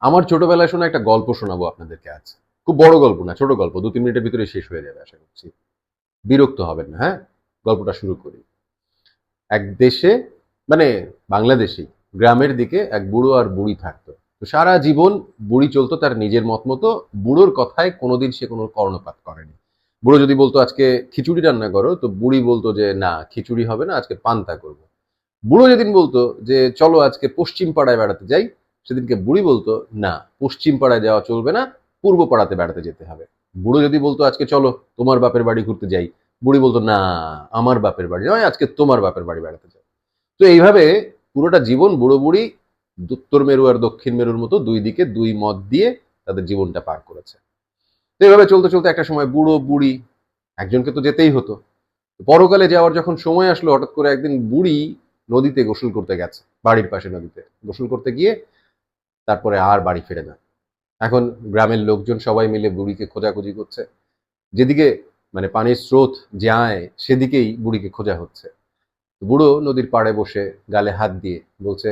আমার ছোটবেলায় শোনা একটা গল্প শোনাবো আপনাদেরকে আজ। খুব বড় গল্প না, ছোট গল্প। দু তিন মিনিটের ভিতরে শেষ হয়ে যাবে, আশা করছি। বিরক্ত হবেন না হ্যাঁ? গল্পটা শুরু করি। এক দেশে মানে বাংলাদেশি গ্রামের দিকে এক বুড়ো আর বুড়ি থাকতো। তো সারা জীবন বুড়ি চলতো তার নিজের মত মতো। বুড়োর কথায় কোনোদিন সে কোনো কর্ণপাত করেনি। বুড়ো যদি বলতো, আজকে খিচুড়ি রান্না করো তো বুড়ি বলতো যে, না, খিচুড়ি হবে না, আজকে পান্তা করব। বুড়ো যেদিন বলতো যে, চলো আজকে পশ্চিম পাড়ায় বেড়াতে যাই। সেদিনকে বুড়ি বলতো, না, পশ্চিম পাড়ায় যাওয়া চলবে না, পূর্ব পাড়াতে বেড়াতে যেতে হবে। বুড়ো যদি বলতো, আজকে চলো, তোমার বাপের বাড়ি ঘুরতে যাই। বুড়ি বলতো, না, আমার বাপের বাড়ি নয়, আজকে তোমার বাপের বাড়ি বেড়াতে যাই। তো এইভাবে পুরোটা জীবন বুড়ো বুড়ি উত্তর মেরু আর দক্ষিণ মেরুর মতো দুই দিকে দুই মত দিয়ে তাদের জীবনটা পার করেছে। তো এইভাবে চলতে চলতে একটা সময় বুড়ো বুড়ি, একজনকে তো যেতেই হতো। পরকালে যাওয়ার যখন সময় আসলো, হঠাৎ করে একদিন বুড়ি নদীতে গোসল করতে গেছে, বাড়ির পাশে নদীতে। গোসল করতে গিয়ে তারপরে আর বাড়ি ফিরে না। এখন গ্রামের লোকজন সবাই মিলে বুড়িকে খোঁজাখুঁজি করছে। যেদিকে মানে পানির স্রোত যায় সেদিকেই বুড়িকে খোঁজা হচ্ছে। বুড়ো নদীর পাড়ে বসে গালে হাত দিয়ে বলছে,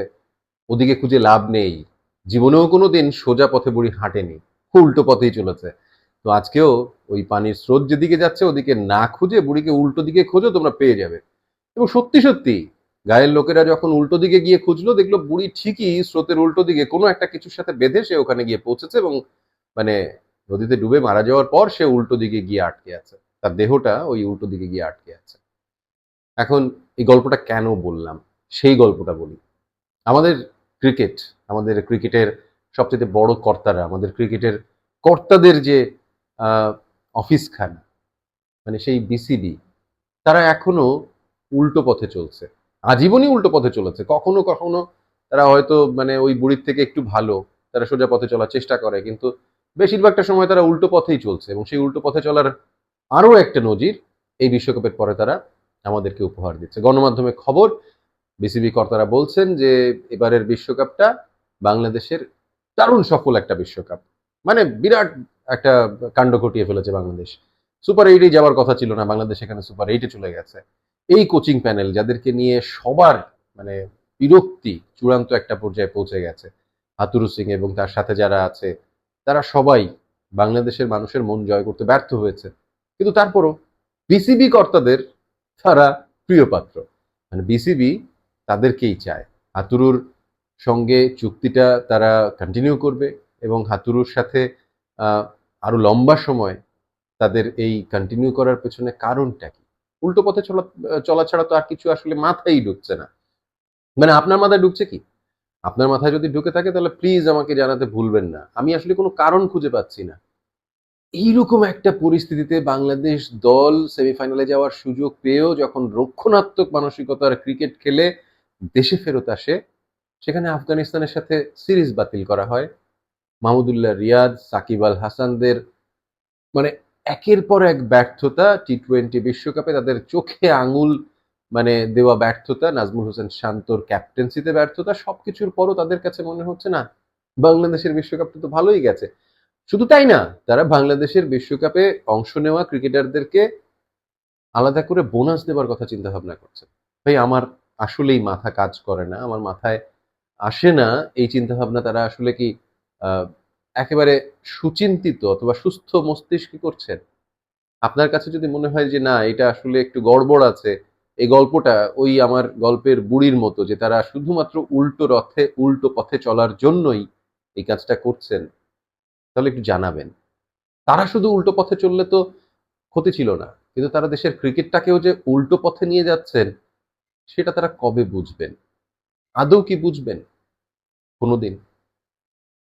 ওদিকে খুঁজে লাভ নেই। জীবনেও কোনো দিন সোজা পথে বুড়ি হাঁটেনি। উল্টো পথেই চলেছে। তো আজকেও ওই পানির স্রোত যেদিকে যাচ্ছে, ওদিকে না খুঁজে বুড়িকে উল্টো দিকে খোঁজো, তোমরা পেয়ে যাবে। এবং সত্যি সত্যি গায়ের লোকেরা যখন উল্টো দিকে গিয়ে খুঁজলো, দেখল বুড়ি ঠিকই স্রোতের উল্টো দিকে কোনো একটা কিছুর সাথে বেঁধে সে ওখানে গিয়ে পৌঁছেছে এবং মানে নদীতে ডুবে মারা যাওয়ার পর সে উল্টো দিকে গিয়ে আটকে আছে। তার দেহটা ওই উল্টো দিকে গিয়ে আটকে আছে। এখন এই গল্পটা কেন বললাম? সেই গল্পটা বলি। আমাদের ক্রিকেট, আমাদের ক্রিকেটের সবচেয়ে বড় কর্তারা, আমাদের ক্রিকেটের কর্তাদের যে অফিস খান মানে সেই বিসিবি তারা এখনও উল্টো পথে চলছে। আজীবনই উল্টো পথে চলেছে। কখনো কখনো তারা হয়তো মানে ওই বুড়ির থেকে একটু ভালো, তারা সোজা পথে চলার চেষ্টা করে, কিন্তু বেশিরভাগটা সময় তারা উল্টো পথেই চলছে এবং সেই উল্টো পথে চলার আরও একটা নজির এই বিশ্বকাপের পরে তারা আমাদেরকে উপহার দিচ্ছে। গণমাধ্যমে খবর, বিসিবি কর্তারা বলছেন যে এবারের বিশ্বকাপটা বাংলাদেশের দারুণ সফল একটা বিশ্বকাপ। মানে বিরাট একটা কাণ্ড ঘটিয়ে ফেলেছে বাংলাদেশ। সুপার এইটে যাওয়ার কথা ছিল না, বাংলাদেশ এখানে সুপার এইটে চলে গেছে। এই কোচিং প্যানেল যাদেরকে নিয়ে সবার মানে বিরক্তি চূড়ান্ত একটা পর্যায়ে পৌঁছে গেছে, হাতুরু সিং এবং তার সাথে যারা আছে, তারা সবাই বাংলাদেশের মানুষের মন জয় করতে ব্যর্থ হয়েছে। কিন্তু তারপরও বিসিবি কর্তাদের তারা প্রিয় পাত্র। মানে বিসিবি তাদেরকেই চায়। হাতুরুর সঙ্গে চুক্তিটা তারা কন্টিনিউ করবে এবং হাতুরুর সাথে আরও লম্বা সময় তাদের এই কন্টিনিউ করার পেছনে কারণটা কি? উল্টো পথে চলা ছাড়া তো আর কিছু আসলে মাথায় ঢুকছে না। মানে আপনার মাথায় ঢুকছে কি? আপনার মাথায় যদি ঢুকে থাকে তাহলে প্লিজ আমাকে জানাতে ভুলবেন না। আমি আসলে কোনো কারণ খুঁজে পাচ্ছি না। এইরকম একটা পরিস্থিতিতে বাংলাদেশ দল সেমিফাইনালে যাওয়ার সুযোগ পেয়েও যখন রক্ষণাত্মক মানসিকতার ক্রিকেট খেলে দেশে ফেরত আসে, সেখানে আফগানিস্তানের সাথে সিরিজ বাতিল করা হয়। মাহমুদুল্লাহ রিয়াদ সাকিব আল হাসানদের মানে একের পর এক ব্যর্থতা টি টোয়েন্টি বিশ্বকাপে তাদের চোখে আঙুল মানে দেওয়া ব্যর্থতা, নাজমুল হোসেন শান্তর ক্যাপ্টেন্সিতে ব্যর্থতা, সবকিছুর পরও তাদের কাছে মনে হচ্ছে না, বাংলাদেশের বিশ্বকাপটা তো ভালোই গেছে। শুধু তাই না, তারা বাংলাদেশের বিশ্বকাপে অংশ নেওয়া ক্রিকেটারদেরকে আলাদা করে বোনাস দেওয়ার কথা চিন্তা ভাবনা করছে। ভাই, আমার আসলেই মাথা কাজ করে না, আমার মাথায় আসে না, এই চিন্তা ভাবনা তারা আসলে কি একেবারে সুচিন্তিত অথবা সুস্থ মস্তিষ্কে করছেন। আপনার কাছে যদি মনে হয় যে, না, এটা আসলে একটু গড়বড় আছে, এই গল্পটা ওই আমার গল্পের বুড়ির মতো যে তারা শুধুমাত্র উল্টো রথে, উল্টো পথে চলার জন্যই এই কাজটা করছেন, তাহলে একটু জানাবেন। তারা শুধু উল্টো পথে চললে তো ক্ষতি ছিল না, কিন্তু তারা দেশের ক্রিকেটটাকেও যে উল্টো পথে নিয়ে যাচ্ছেন, সেটা তারা কবে বুঝবেন? আদৌ কি বুঝবেন? কোনোদিন।